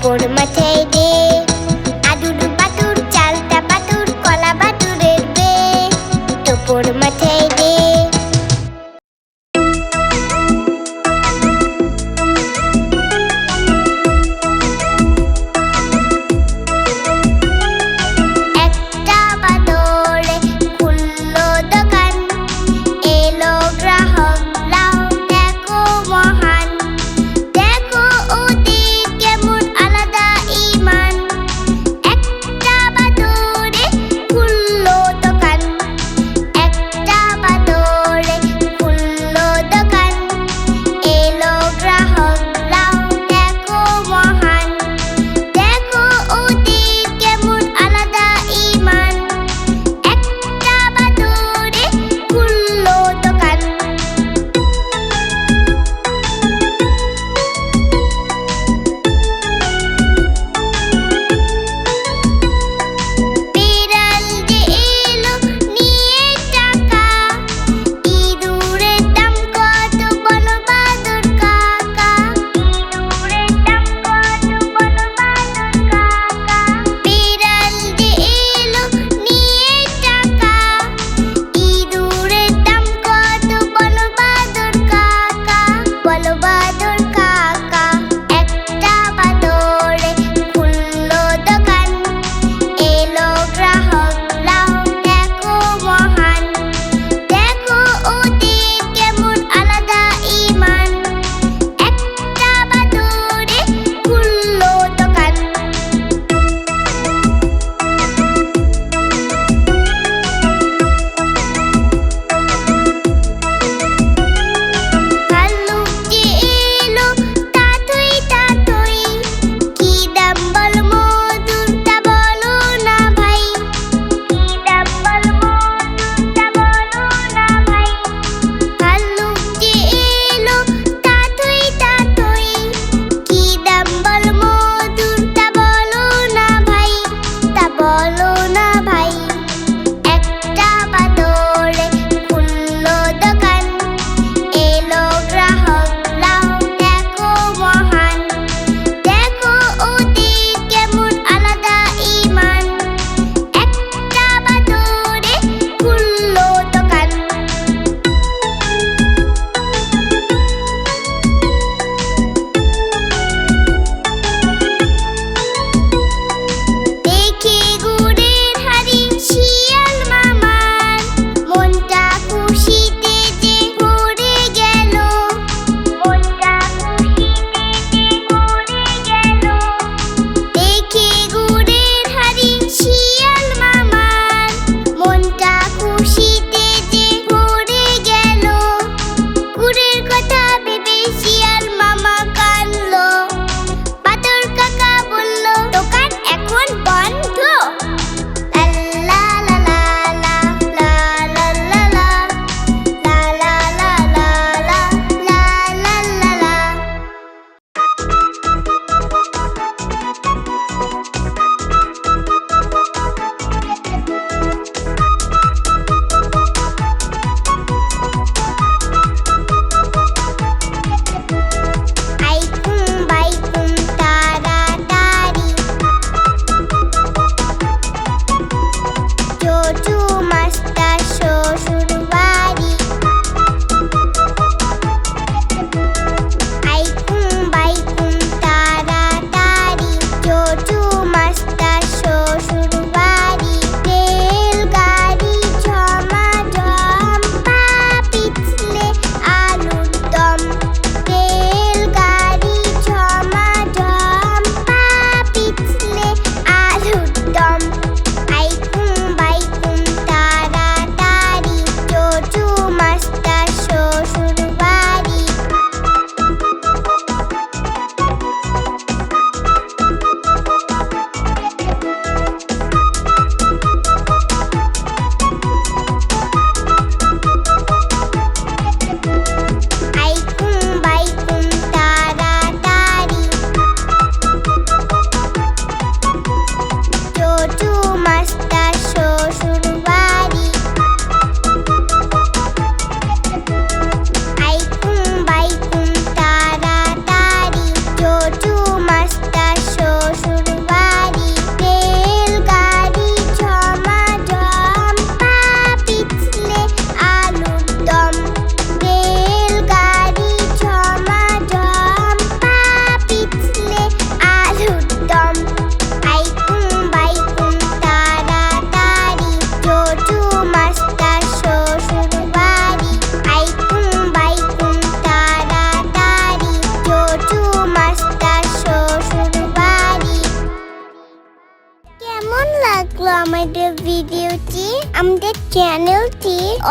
por my table.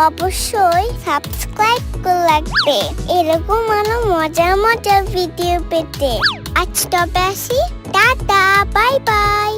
অবশ্যই subscribe করে রাখবে। এরকম আরও মজার মজার ভিডিও পেতে। আজ তবে আসি। Tata bye bye